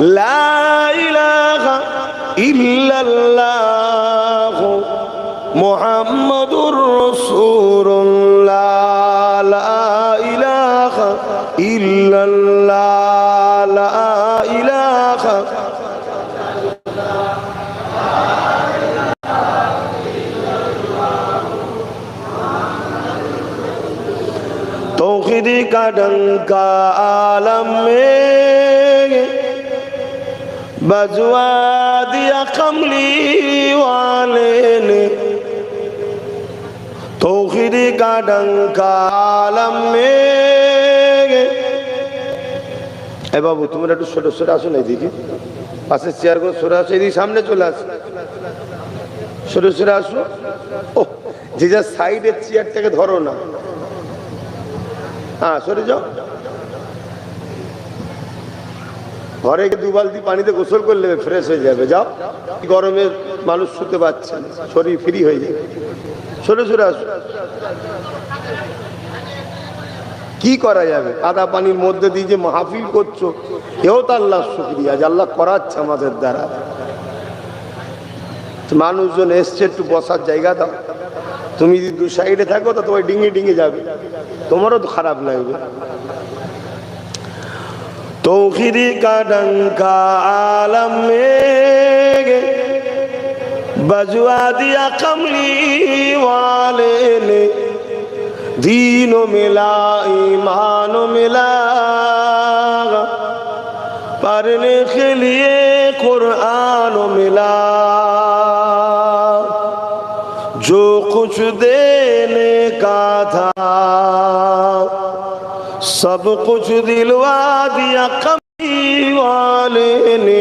لا إله إلا الله محمد رسول الله لا إله إلا الله لا إله توحید کا بجوادي قملي واليني توخيري গাডাং কালাম এ বাবু, তোমরা একটু ছোট ছোট আসো না এদিকে। পাশের চেয়ারগুলো ছোট আসো এদিকে সামনে চলে আসো। ছোট ছোট আসো। ও যে যা সাইডের চেয়ারটাকে ধরো না। হ্যাঁ সরে যাও। ঘরে গিয়ে দু বালতি পানিতে গোসল করলে ফ্রেশ হয়ে যাবে। যাও গরমে মানুষ শুতে পারছে শরীর ফ্রি হয়ে যাবে। সরে সরে আসো কি করা যাবে? আদা পানির মধ্যে দিয়ে যে মাহফিল করছ, এও তো আল্লাহ শুক্রিয়া যে আল্লাহ করাচ্ছে আমাদের দ্বারা। মানুষজন এসছে, একটু বসার জায়গা দাও। তুমি যদি দু সাইডে থাকো, তো তোমার ডিঙে ডিঙে যাবে। তোমারও তো খারাপ লাগবে। तोखिरी का डंका आलम में बजवा दिया कमली वाले ने दीनो मिला ईमानो मिला पढ़ने के लिए कुरान मिला जो कुछ देने का था सब कुछ दिलवा दिया कमी वाले ने।